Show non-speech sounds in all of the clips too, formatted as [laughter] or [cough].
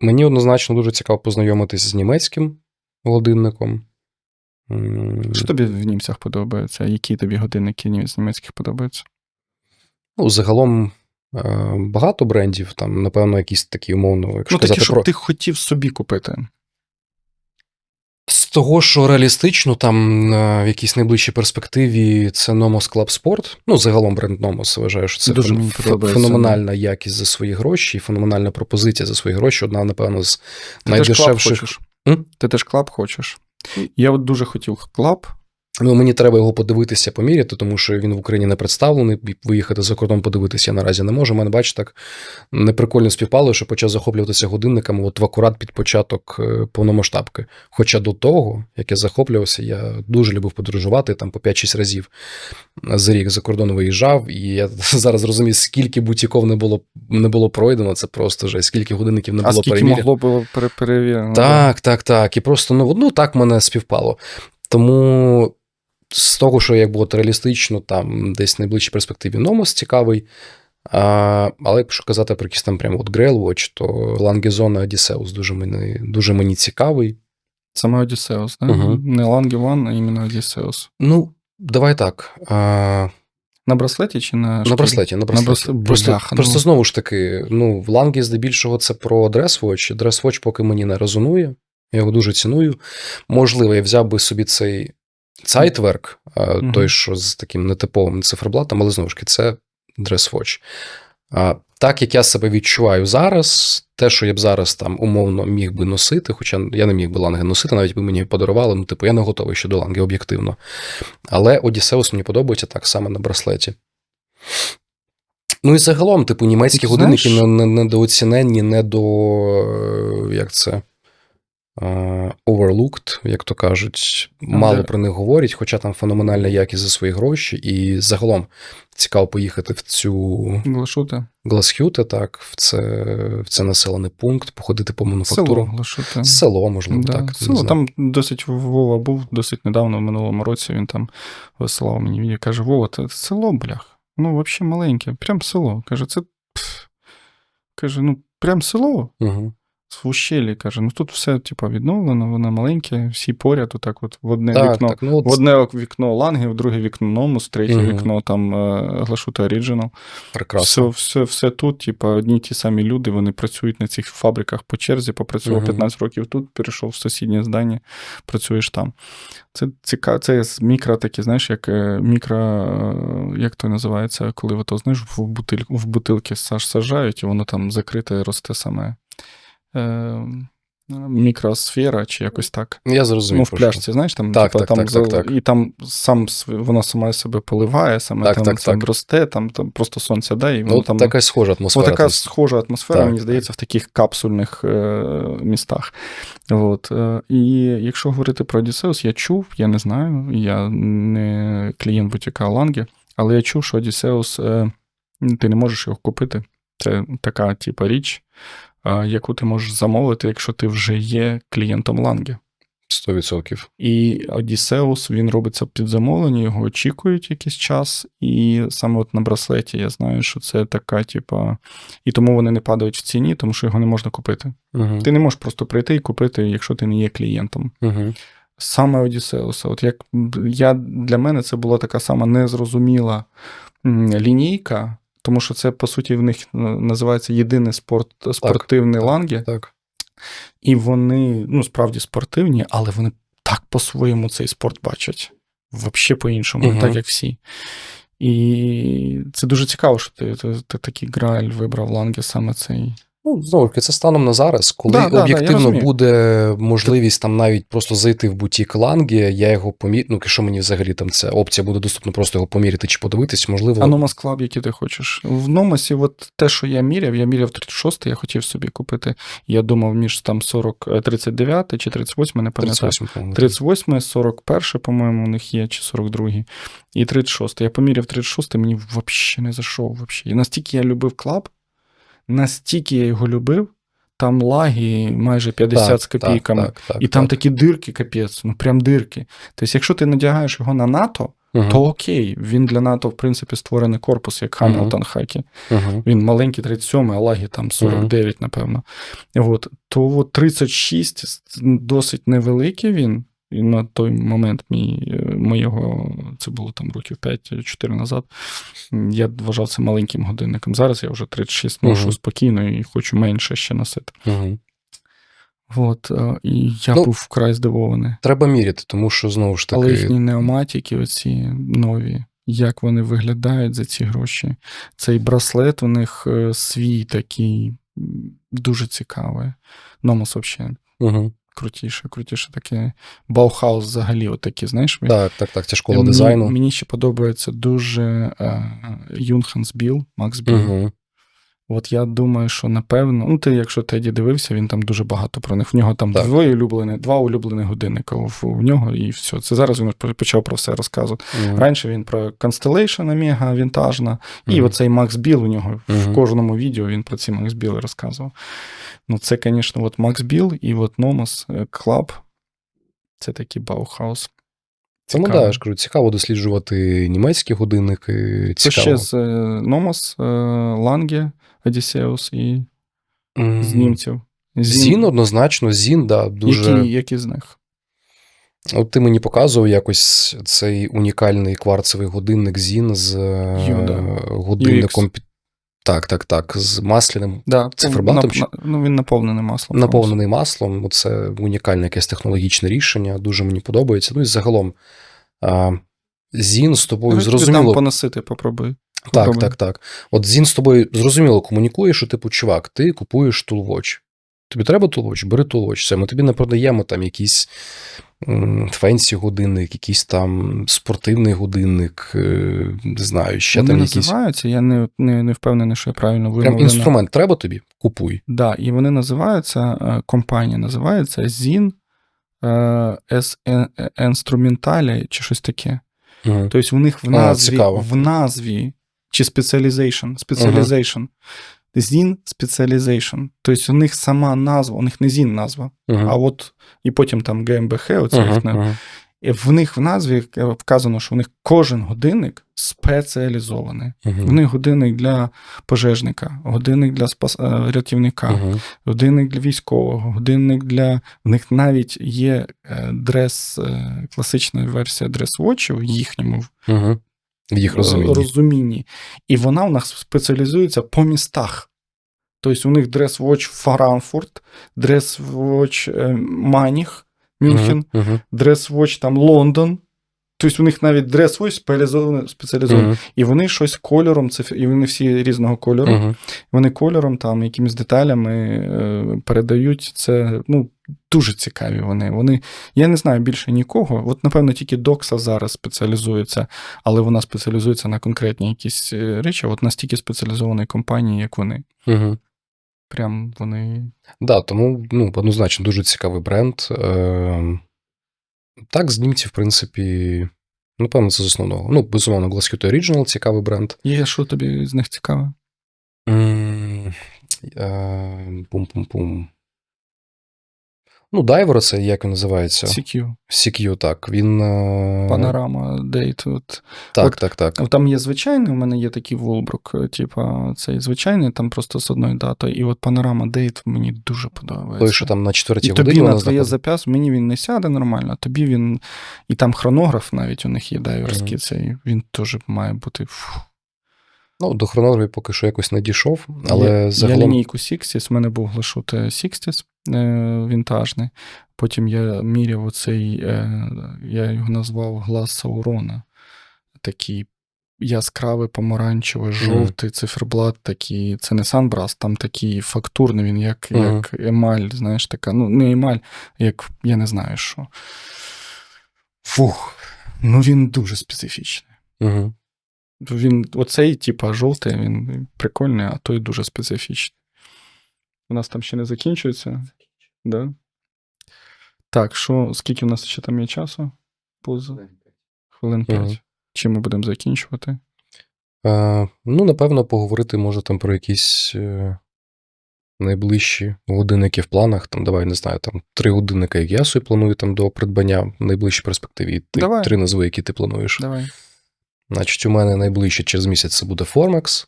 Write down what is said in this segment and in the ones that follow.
Мені однозначно дуже цікаво познайомитися з німецьким годинником. Що тобі в німцях подобається? Які тобі годинники з німецьких подобаються? Ну, загалом е, багато брендів, там, напевно, якісь такі умовно, якщо Ну, такі, казати щоб про. ти хотів собі купити. З того, що реалістично, там е, в якійсь найближчій перспективі це Nomos Club Sport. Ну, загалом бренд Nomos вважаю, що це Дуже феноменальна якість за свої гроші, і феноменальна пропозиція за свої гроші. Одна, напевно, з Ти теж клаб хочеш? М? Ти теж клаб хочеш? Я от дуже хотів клаб. Ну, мені треба його подивитися, поміряти, тому що він в Україні не представлений. Виїхати за кордон подивитися я наразі не можу. У мене, бачите, так неприкольно співпало, що почав захоплюватися годинниками от в акурат під початок е, повномасштабки. Хоча до того, як я захоплювався, я дуже любив подорожувати там по 5-6 разів за рік за кордон виїжджав. І я [laughs] зараз розумію, скільки бутіков не було не було пройдено. Це просто вже скільки годинників не а було скільки могло б пере- перевірено? Так, так, так. І просто ну, ну так мене співпало. Тому з того, що як було реалістично, там десь в найближчій перспективі Номос цікавий. А, але якщо казати про якийсь там прямо от Grail Watch, то Langezone Odysseus дуже мені, дуже мені цікавий. Саме Одіссеус, да? Мгм. Не Ван, а іменно Одіссеус. Ну, давай так. А, На браслеті чи на на браслеті, на браслеті. браслеті. Просто, Бляха, просто ну. знову ж таки, ну, в Лангі здебільшого це про Dress Watch. Dress Watch поки мені не резонує. Я його дуже ціную. Можливо, я взяв би собі цей А, Мгм. той, що з таким нетиповим циферблатом, але знову ж таки, це Watch. Так як я себе відчуваю зараз, те, що я б зараз там умовно міг би носити, хоча я не міг би ланги носити, навіть би мені подарували, ну, типу, я не готовий щодо ланги об'єктивно. Але Одіссеус мені подобається так само на браслеті. Ну і загалом, типу, німецькі годинники недооціненні, не до. е, Як це? Е, Overlooked, як то кажуть, мало про них говорять, хоча там феноменальна якість за свої гроші, і загалом цікаво поїхати в цю Глашута. Гласхюте, так, в це, в це населений пункт, походити по Село мануфактуру. Глашута. Село, можливо, Да, так. село. Там досить Вова був досить недавно, в минулому році він там висилав мені відео. Каже: Вова, це село, блях. Ну, взагалі маленьке, прям село. Каже, це. Каже, ну, прям село. Угу. В ущелі, каже, ну тут все, типу, відновлено, воно маленьке, всі поряд, отак от в одне Так, вікно. так, ну, от, В одне вікно ланги, в друге вікно Номус, третє Мгм. вікно там е, Глашута Оріджинал. прекрасно. Все, все, все тут, типу, одні ті самі люди, вони працюють на цих фабриках по черзі, попрацював Мгм. 15 років тут, перейшов в сусіднє здання, працюєш там. Це цікаво, це мікро такі, знаєш, як е, мікро, е, як то називається, коли ото, знаєш, в, бутиль, в бутилки саж сажають, і воно там закрите, росте саме. Е, Мікросфера чи якось так. Я зрозумів. Ну, в пляшці, знаєш, там, Так, типа, так, там так, так, і там сам воно саме себе поливає, саме Так, там, так, там так. росте, там, там просто сонце дає, і воно Ну, там. така схожа атмосфера. Ось така там. схожа атмосфера, Так, мені здається, в таких капсульних е, містах. От. Е, і якщо говорити про Odysseus, я чув, я не знаю, я не клієнт бутіка Ланге, але я чув, що Odysseus, е, ти не можеш його купити. Це така, типа, річ, яку ти можеш замовити, якщо ти вже є клієнтом Ланге. 100%. І Odysseus, він робиться під замовлення, його очікують якийсь час. І саме от на браслеті я знаю, що це така, типа. І тому вони не падають в ціні, тому що його не можна купити. Угу. Ти не можеш просто прийти і купити, якщо ти не є клієнтом. Угу. Саме Odysseus. От як я для мене це була така сама незрозуміла лінійка, тому що це, по суті, в них е, називається єдиний спорт, спортивний лангі. Так. І вони, ну, справді спортивні, але вони так по-своєму цей спорт бачать. Взагалі по-іншому, угу. так як всі. І це дуже цікаво, що ти, ти, ти такий граль вибрав ланги саме цей. Ну, знову ж таки, це станом на зараз, коли Да, да, да, об'єктивно розумію. буде можливість там навіть просто зайти в бутік Лангі, я його помірю. Ну, якщо мені взагалі там ця опція буде доступна, просто його поміряти чи подивитись, можливо. А Номас Club, який ти хочеш. В Номасі, от те, що я міряв, я міряв 36 я хотів собі купити. Я думав, між там 40, е, 39 чи 38, не пам'ятаю. 38, по-моєму. 38, 41, по-моєму, у них є, чи 42, і 36. Я поміряв 36, мені взагалі не зайшов. Вообще. І настільки я любив клаб, настільки я його любив, там лаги майже 50 Так, з копійками. Так, так, так, і там так. такі дирки, капець, ну прям дирки. Тобто, якщо ти надягаєш його на НАТО, Мгм. то окей. Він для НАТО, в принципі, створений корпус, як. Хамілтон Хакі. Мгм. Він маленький 37, а лагі там 49, напевно. От. То от 36 досить невеликий він. І на той момент мій, е, моєго, це було там років 5-4 назад. Я вважав це маленьким годинником. Зараз я вже 36 ношу Мгм. спокійно і хочу менше ще носити. Мгм. От, е, і я Ну, був вкрай здивований. Треба міряти, тому що знову ж таки. Але їхні неоматіки, оці нові, як вони виглядають за ці гроші. Цей браслет у них е, свій такий дуже цікавий. Номос взагалі Угу. Крутіше, крутіше таке. Баухаус взагалі, отакі, знаєш, Так, так, так. Це школа мені, дизайну. Мені ще подобається дуже е, Юнханс Біл, Макс Біл. Угу. От я думаю, що напевно, ну ти, якщо Теді дивився, він там дуже багато про них. В нього там Так. двоє улюблені, два улюблені годинника в, в нього, і все. Це зараз він почав про все розказувати. Раніше він про Constellation Omega вінтажна, і Мгм. оцей Макс Біл у нього в кожному відео він про ці Макс Біли розказував. Ну, це, звісно, от Макс Біл і от Nomos е, Club. Це такий Баухаус. Тому да, я ж кажу, цікаво досліджувати німецькі годинники. Це ще з е, Nomos, Odysseus і М, з німців. Зін однозначно, Зін, да, дуже. Які, які з них? От ти мені показував якось цей унікальний кварцевий годинник Зін з е, Ю, да. годинником. під- Так, так, так, з масляним, Да, Циферблатом нап- ну, він наповнений маслом. наповнений маслом. Це унікальне якесь технологічне рішення. Дуже мені подобається. Ну і загалом. Зін з тобою Тобі там поносити, попробуй. Так, так, так. От Зін з тобою зрозуміло комунікує, що типу, чувак, ти купуєш тулвоч. Тобі треба тулвоч? Бери тулвоч. Все, ми тобі не продаємо там якийсь фенсі годинник, якийсь там спортивний годинник, е, не знаю, ще вони там якісь. називаються, я не, не, не впевнений, що я правильно Прям вимовлено. інструмент треба тобі? Купуй. Да, і вони називаються, е, компанія називається ZIN е, Instrumentale чи щось таке. Угу. Тобто в них в назві, цікаво. в назві чи specialization, specialization. ZIN Specialization. Тобто у них сама назва, у них не ZIN назва, а от і потім там GmbH, оце їхня. І в них в назві вказано, що в них кожен годинник спеціалізований. В них годинник для пожежника, годинник для спас... е, рятівника, годинник для військового, годинник для. В них навіть є е, дрес, е, класична версія дрес-вотчів в їхньому В їх розумінні. розумінні. І вона у нас спеціалізується по містах. Тобто у них дрес Watch Франкфурт, дрес-вотч е, Маніх, Мюнхен, дрес Watch там Лондон. Тобто у них навіть дрес-вотч спеціалізований, спеціалізований. мгм, І вони щось кольором, це, і вони всі різного кольору. мгм. Вони кольором, там, якимись деталями е, передають. Це ну, дуже цікаві вони. вони. Я не знаю більше нікого. От, напевно, тільки Докса зараз спеціалізується, але вона спеціалізується на конкретні якісь е, речі. От настільки спеціалізованої компанії, як вони. Мгм. Прям вони. Да, тому ну, однозначно дуже цікавий бренд. Е, Так, з німців, в принципі, напевно, це з основного. Ну, безумовно, Glasscute Original цікавий бренд. Є що тобі з них цікаве? Е, Пум-пум-пум. Ну, Дайвер, це як він називається? CQ, CQ, так. Він. е, Панорама, Дейт. От. Так, От- так, так. Там є звичайний, у мене є такий Волбрук, типа цей звичайний, там просто з одною датою. І от панорама Дейт мені дуже подобається. Той, що там на четвертій І тобі годині на твоє зап'яс, мені він не сяде нормально, тобі він. І там хронограф навіть у них є дайверський, Мгм. цей, він теж має бути. Фу. Ну, до хронографії поки що якось не дійшов, але я, я лінійку Sixties, в мене був глашут е, вінтажний. Потім я міряв оцей, е, я його назвав глаз Саурона. Такий яскравий, помаранчевий, жовтий циферблат такий. Це не Sunbrass, там такий фактурний, він як, Мгм. як емаль, знаєш, така. Ну, не емаль, як я не знаю що. Фух. Ну він дуже специфічний. Угу. Він, оцей, типа, жовтий, він прикольний, а той дуже специфічний. У нас там ще не закінчується. Да? Так, що, скільки у нас ще там є часу? Поза хвилин 5. Мгм. Чим ми будемо закінчувати? Е, ну, напевно, поговорити може там про якісь е, найближчі годинники в планах. Там, давай, не знаю, там три годинника, як я собі планую там до придбання в найближчій перспективі. Ти Давай. три назви, які ти плануєш. Давай. Значить, у мене найближче через місяць це буде Formex.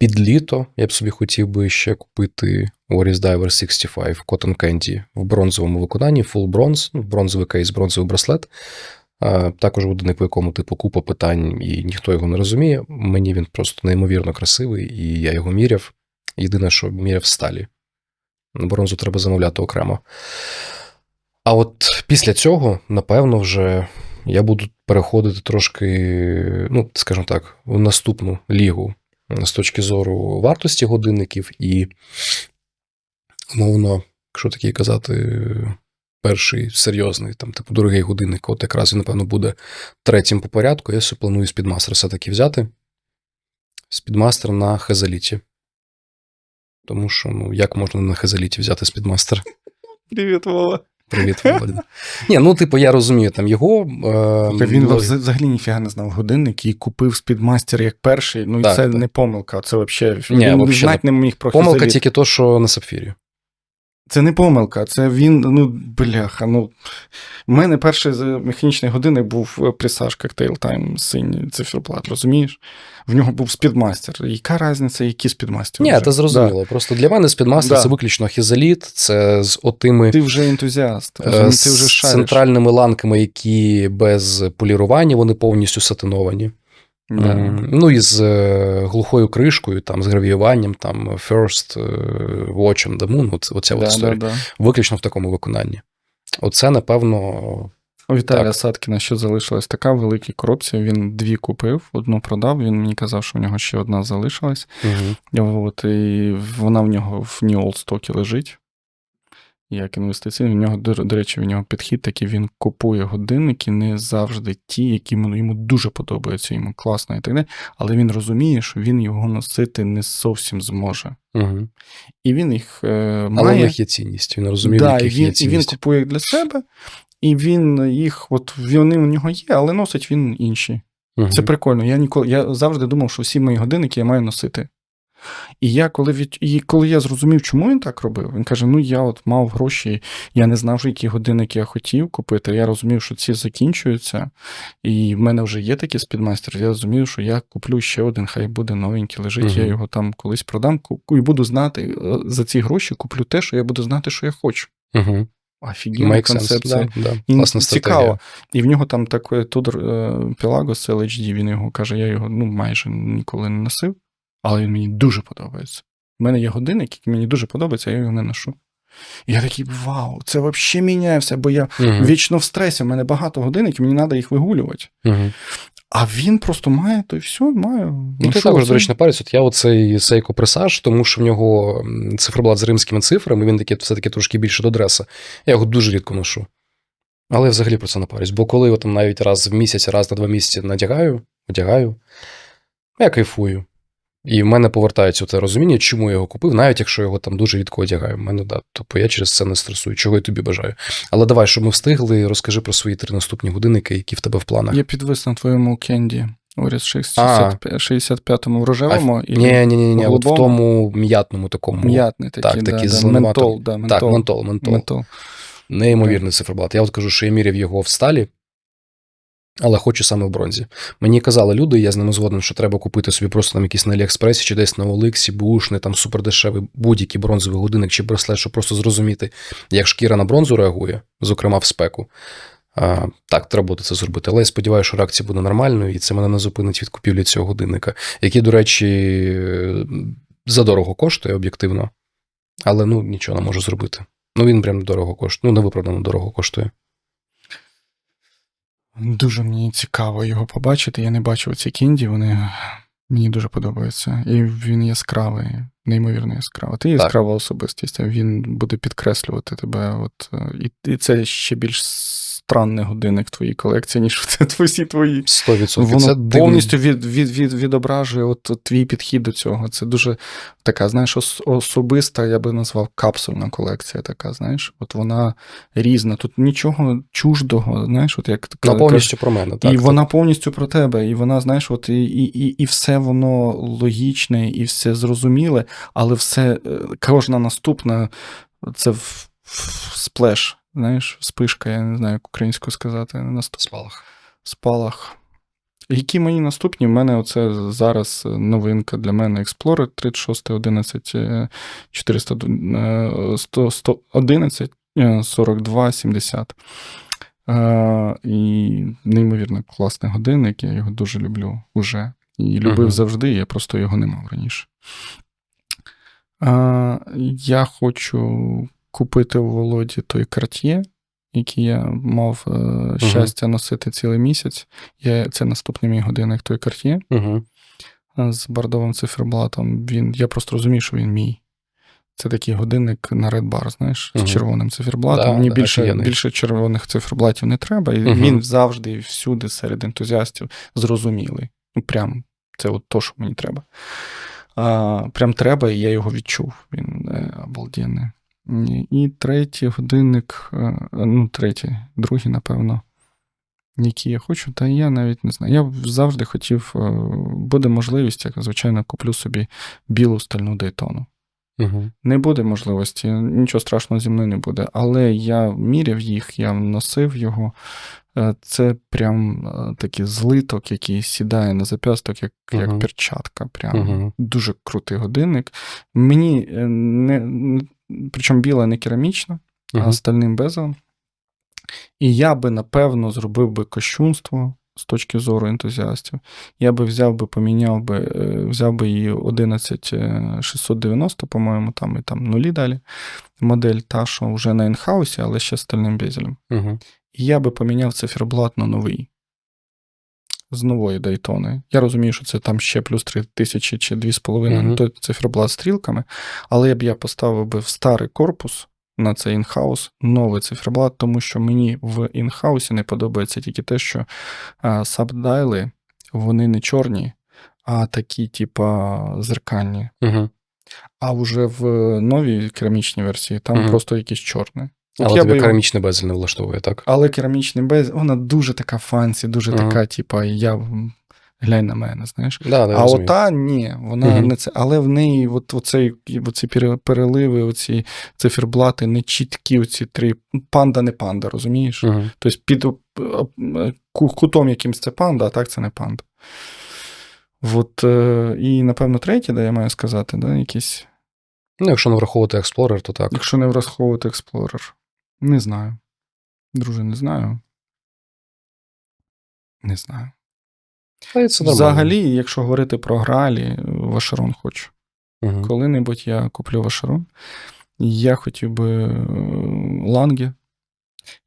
Під літо я б собі хотів би ще купити Oris Diver 65 Cotton Candy в бронзовому виконанні, full bronze, ну, бронзовий кейс, бронзовий браслет. Також годинник, по якому типу купа питань, і ніхто його не розуміє. Мені він просто неймовірно красивий, і я його міряв. Єдине, що міряв сталі. Бронзу треба замовляти окремо. А от після цього, напевно, вже я буду переходити трошки, ну, скажімо так, в наступну лігу з точки зору вартості годинників і, умовно, якщо такий казати, перший серйозний, там, типу, дорогий годинник, от якраз він, напевно, буде третім по порядку. Я планую Speedmaster все-таки взяти. Speedmaster на Хезаліті. Тому що, ну, як можна на Хезаліті взяти Speedmaster? Привіт, Вова. Привіт, Володя. Ні, ну, типу, я розумію там його. Е, він ну, взагалі ніфіга не знав годинник і купив спідмастер як перший. Ну, і Так, це так. не помилка, це взагалі. Ні, він знать не міг про Помилка тільки то, що на сапфірі. Це не помилка, це він, ну, бляха. Ну, у мене перший з механічний годинник був е, пресаж Cocktail Time синій циферблат, розумієш? В нього був спідмастер. Яка різниця, які спідмастер? Ні, це зрозуміло. Просто для мене спідмастер Да. це виключно хізеліт, це з отими Ти вже ентузіаст, е, ти вже шариш. центральними ланками, які без полірування, вони повністю сатиновані. Да. Ну і з е, глухою кришкою, там, з гравіюванням, там First, е, Watch on the Moon, от, оця от історія. да, да. Виключно в такому виконанні. Оце, напевно, У Віталія. Садкіна що залишилась така велика коробці. Він дві купив, одну продав. Він мені казав, що в нього ще одна залишилась. угу. От, і вона в нього в New Old Stock лежить. Як інвестиційний, в нього, до, речі, в нього підхід такий, він купує годинники не завжди ті, які йому, дуже подобаються, йому класно і так далі. Але він розуміє, що він його носити не зовсім зможе. Угу. І він їх е, Але в них є цінність. Він розуміє, да, яких він, є і він купує їх для себе, і він їх, от вони у нього є, але носить він інші. Це прикольно. Я ніколи я завжди думав, що всі мої годинники я маю носити. І я коли від і коли я зрозумів, чому він так робив, він каже: Ну я от мав гроші, я не знав, які годинники я хотів купити. Я розумів, що ці закінчуються, і в мене вже є такі спідмастери. Я розумів, що я куплю ще один, хай буде новенький, лежить. Я його там колись продам, і буду знати е, за ці гроші куплю те, що я буду знати, що я хочу. Угу. Офігенна концепція. Да, да. Цікаво. І в нього там такий Tudor Pelagos LHD, він його каже, я його ну, майже ніколи не носив, але він мені дуже подобається. У мене є годинник, який мені дуже подобається, я його не ношу. І я такий, вау, це взагалі міняє все, бо я Мгм. вічно в стресі, у мене багато годинників, мені треба їх вигулювати. Мгм. А він просто має, то й все, має. Ну, ти також, до речі, не парюсь. От я оцей Seiko Presage, тому що в нього циферблат з римськими цифрами, він такий все-таки трошки більше до дреса. Я його дуже рідко ношу. Але я взагалі про це не парюсь. Бо коли я там навіть раз в місяць, раз на два місяці надягаю, одягаю, я кайфую. І в мене повертається те розуміння, чому я його купив, навіть якщо його там дуже рідко одягаю. В мене, да, тобто я через це не стресую, чого я тобі бажаю. Але давай, щоб ми встигли, розкажи про свої три наступні годинники, які в тебе в планах. Я підвис на твоєму кенді. Оріс 65-му в рожевому і Ні, ні, ні, ні, от в тому м'ятному такому. м'ятний такий, Так, да, такий да, зеленувато- ментол, да, Так, ментол. ментол, ментол. ментол. Неймовірний циферблат. Я от кажу, що я міряв його в сталі, але хочу саме в бронзі. Мені казали люди, я з ними згоден, що треба купити собі просто там якийсь на Аліекспресі чи десь на Оликсі, бушний, там супердешевий будь-який бронзовий годинник чи браслет, щоб просто зрозуміти, як шкіра на бронзу реагує, зокрема в спеку. А, так, треба буде це зробити. Але я сподіваюся, що реакція буде нормальною, і це мене не зупинить від купівлі цього годинника, який, до речі, задорого коштує об'єктивно, але ну нічого не можу зробити. Ну, він прям дорого коштує. Ну, невиправдано дорого коштує. Дуже мені цікаво його побачити. Я не бачив ці кінді, вони мені дуже подобаються. І він яскравий, неймовірно яскравий. Ти яскрава особистість, а він буде підкреслювати тебе. От, е, і, і це ще більш странний годинник в твоїй колекції, ніж [laughs] це всі твої. 100%. Воно це повністю від, від, від, відображує от, от твій підхід до цього. Це дуже така, знаєш, ос, особиста, я би назвав капсульна колекція. Така, знаєш, от вона різна. Тут нічого чуждого, знаєш, от як Вона повністю про мене. Так, і так. вона повністю про тебе, і вона, знаєш, от і, і, і, і все воно логічне, і все зрозуміле. Але все, е, кожна наступна це в, в сплеш, знаєш, спишка, я не знаю, як українською сказати. Наступ, Спалах. спалах. Які мої наступні? У мене оце зараз новинка для мене Explorer 36 11 е, 400, е, 100, 111 е, 42 70. Е, І неймовірно класний годинник, я його дуже люблю уже. І любив Мгм. завжди, я просто його не мав раніше. Е, Я хочу купити у Володі той Cartier, який я мав е, щастя носити цілий місяць. Я, це наступний мій годинник той Cartier Угу. е, з бордовим циферблатом. Він, я просто розумію, що він мій. Це такий годинник на Red Bar, знаєш, з червоним циферблатом. Да, Мені да, більше, офігенний. більше червоних циферблатів не треба, і Мгм. він завжди і всюди серед ентузіастів зрозумілий. Ну, прям це от то, що мені треба. Прям треба, і я його відчув. Він е, обалденний. І третій годинник, е, ну, третій, другий, напевно, який я хочу, та я навіть не знаю. Я завжди хотів, е, буде можливість, як звичайно, куплю собі білу стальну Дейтону. Угу. Не буде можливості, нічого страшного зі мною не буде. Але я міряв їх, я носив його. Е, Це прям е, такий злиток, який сідає на зап'ясток, як, як перчатка. Прям Мгм. дуже крутий годинник. Мені е, не, причому біла не керамічна, а Угу. стальним безелом. І я би, напевно, зробив би кощунство з точки зору ентузіастів. Я би взяв би, поміняв би, е, взяв би її 11690, по-моєму, там і там нулі далі. Модель та, що вже на інхаусі, але ще з стальним безелем. Угу. І я би поміняв циферблат на новий. З нової Дайтони. Я розумію, що це там ще плюс 3 тисячі чи 2,5 Мгм. той циферблат з стрілками, але я б я поставив би в старий корпус на цей інхаус новий циферблат, тому що мені в інхаусі не подобається тільки те, що сабдайли вони не чорні, а такі, типа, зеркальні. Угу. А вже в новій керамічній версії там Мгм. просто якісь чорні. От Але тебе би керамічний безель не влаштовує, так? але керамічний без, вона дуже така фансі, дуже Мгм. така, типа, я глянь на мене, знаєш. Да, да, а розумію. ота ні, вона Мгм. не це. Але в неї от, оцей, оці переливи, оці циферблати, не чіткі, оці три. Панда не панда, розумієш? Угу. Тобто під кутом якимсь це панда, а так це не панда. От, е, і, напевно, третє, де я маю сказати, да, якийсь, Ну, якщо не враховувати Explorer, то так. якщо не враховувати Explorer. Не знаю. Друже, не знаю. Не знаю. Це. Взагалі, якщо говорити про гралі, Вашерон хочу. Мгм. Коли-небудь я куплю Вашерон. Я хотів би е, ланги.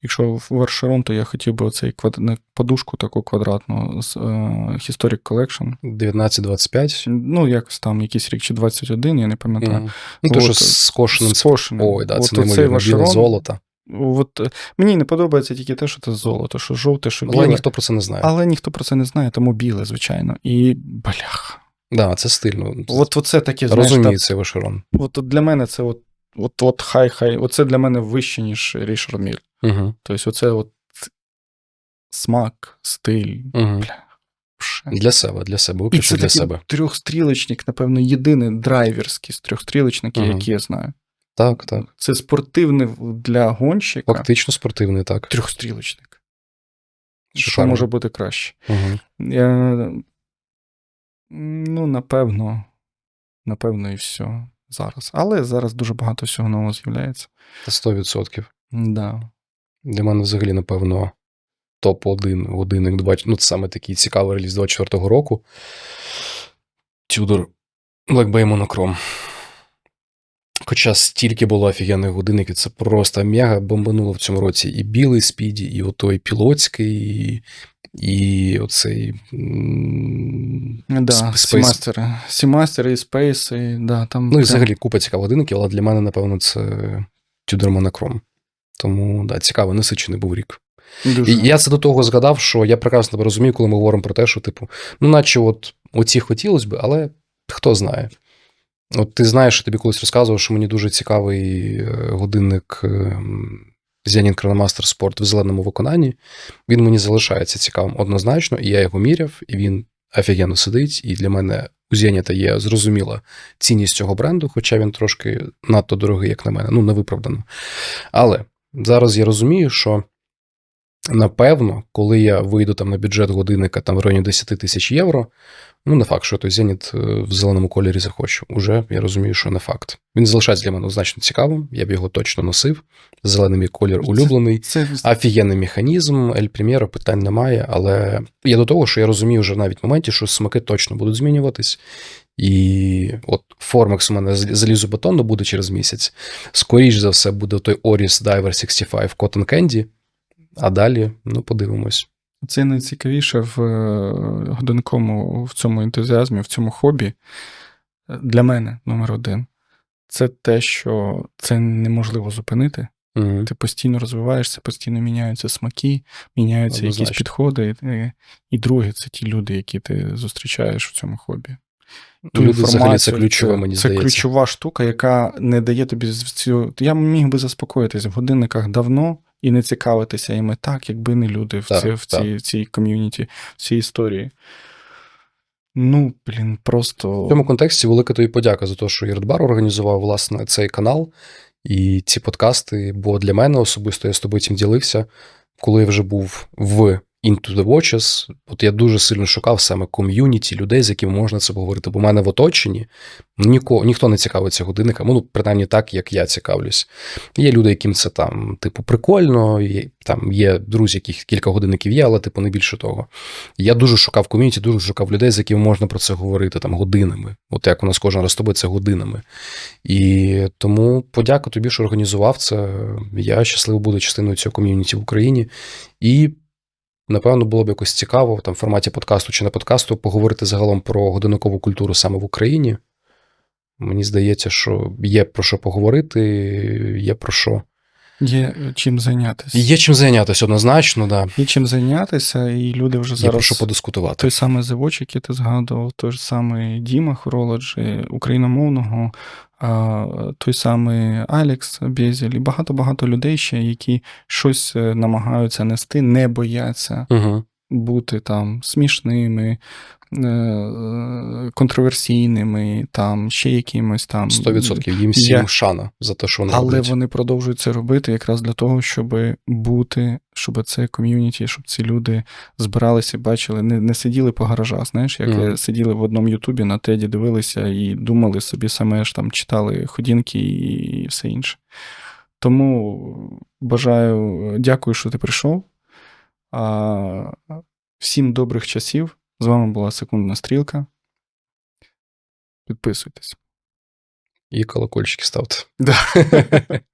Якщо в Вашерон, то я хотів би оцей квад... подушку таку квадратну з е, Historic Collection. 19-25. Ну, якось там якийсь рік чи 21, я не пам'ятаю. Мгм. Ну, то, що з скошеним. скошеним. Ой, да, От це неймовірно. Біле золото. От, е, мені не подобається тільки те, що це золото, що жовте, що біле. Але ніхто про це не знає. Але ніхто про це не знає, тому біле, звичайно. І блях. Да, це стильно. От оце таке, знаєш, Розумію цей Вашерон. от, от для мене це от, от, от хай хай, оце для мене вище, ніж Рішард Міль. Угу. Тобто, оце от смак, стиль. Угу. Для себе, для себе, виключно це для себе. трьохстрілочник, напевно, єдиний драйверський з трьохстрілочників, Мгм. які я знаю. Так, так. Це спортивний для гонщика Фактично спортивний, так. трьохстрілочник. Що Шикарно. може бути краще? Угу. Я, ну, напевно, напевно, і все зараз. Але зараз дуже багато всього нового з'являється. Та 100%. Да. Для мене взагалі, напевно, топ-1 годинник 20, ну, це саме такий цікавий реліз 24-го року. Tudor Black Bay Monochrome. Хоча стільки було офігенних годинників, це просто мега бомбануло в цьому році і білий спіді, і отой пілотський, і, і оцей. Да. Сімастери. Сімастери і спейси, да, там. Ну і взагалі купа цікавих годинників, але для мене, напевно, це Tudor Monochrome. Тому, да, цікавий, насичений був рік. Дуже. І я це до того згадав, що я прекрасно розумію, коли ми говоримо про те, що, типу, ну, наче от оці хотілося б, але хто знає. От ти знаєш, що тобі колись розказував, що мені дуже цікавий е, годинник Зянін Chronomaster Sport в зеленому виконанні. Він мені залишається цікавим однозначно, і я його міряв, і він офігенно сидить, і для мене у Зеніта є зрозуміла цінність цього бренду, хоча він трошки надто дорогий, як на мене, ну, невиправдано. Але зараз я розумію, що напевно, коли я вийду там на бюджет годинника там в районі 10 тисяч євро, ну, не факт, що той Зеніт е, в зеленому кольорі захочу. Уже я розумію, що не факт. Він залишається для мене значно цікавим, я б його точно носив. Зелений мій колір улюблений. Це Офігенний механізм, Ель Примєро питань немає, але я до того, що я розумію вже навіть в моменті, що смаки точно будуть змінюватись. І от Формекс у мене залізобетонно буде через місяць. Скоріш за все, буде той Oris Diver 65 Cotton Candy. А далі, ну, подивимось. Це найцікавіше в е, годинкому в цьому ентузіазмі, в цьому хобі. е, Для мене номер один. Це те, що це неможливо зупинити. Мгм. Ти постійно розвиваєшся, постійно міняються смаки, міняються якісь підходи. І, і друге, це ті люди, які ти зустрічаєш в цьому хобі. Ту Люди взагалі це ключове, мені це здається. ключова штука, яка не дає тобі цю. Я міг би заспокоїтись в годинниках давно і не цікавитися іми так, якби не люди в, Так, ці, в, цій, цій ком'юніті, в цій історії. Ну, блін, просто. В цьому контексті велика тобі подяка за те, що Єрдбар організував власне цей канал і ці подкасти. Бо для мене особисто я з тобою цим ділився, коли я вже був в Into the Watches, от я дуже сильно шукав саме ком'юніті людей, з якими можна це поговорити. Бо в мене в оточенні ніко, ніхто не цікавиться годинниками, ну, принаймні так, як я цікавлюсь. Є люди, яким це там, типу, прикольно, є, там є друзі, яких кілька годинників є, але типу не більше того. Я дуже шукав ком'юніті, дуже шукав людей, з якими можна про це говорити там годинами. От як у нас кожен раз з тобою це годинами. І тому подяка тобі, що організував це. Я щасливо буду частиною цього ком'юніті в Україні. І напевно було б якось цікаво там в форматі подкасту чи не подкасту поговорити загалом про годинникову культуру саме в Україні. Мені здається, що є про що поговорити, є про що. Є е, чим зайнятися. Є чим зайнятися однозначно, да. Є чим зайнятися, і люди вже Є зараз. про що подискутувати. Той самий Завоч, який ти згадував, той ж самий Діма Хоролоджі, україномовного, той самий Алекс Безіль, і багато-багато людей ще, які щось е, намагаються нести, не бояться Угу. бути там смішними, контроверсійними, там ще якимось там. 100% їм всім Я- шана за те, що вони Але роблять. вони продовжують це робити якраз для того, щоб бути, щоб це ком'юніті, щоб ці люди збиралися, бачили, не, не сиділи по гаражах, знаєш, як е, сиділи в одному Ютубі на теді, дивилися і думали собі саме ж там читали ходінки і все інше. Тому бажаю, дякую, що ти прийшов. А, всім добрих часів. З вами була секундна стрілка. Підписуйтесь. І колокольчики ставте. Да. [laughs]